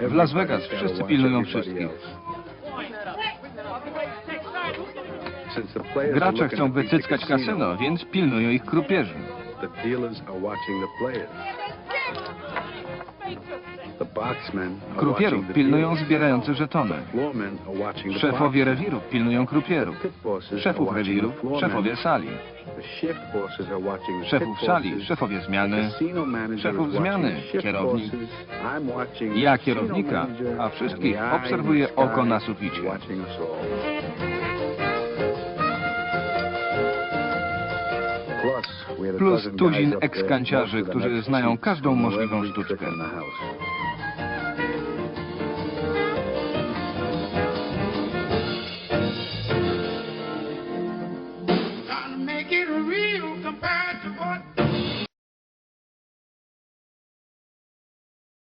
W Las Vegas wszyscy pilnują wszystkich. Gracze chcą wycyckać kasyno, więc pilnują ich krupierzy. Krupierów pilnują zbierający żetony. Szefowie rewirów pilnują krupierów. Szefów rewirów, szefowie sali. Szefów sali, szefowie zmiany. Szefów zmiany, kierownik. Ja kierownika, a wszystkich obserwuję oko na suficie. Plus tuzin ekskanciarzy, którzy znają każdą możliwą sztuczkę.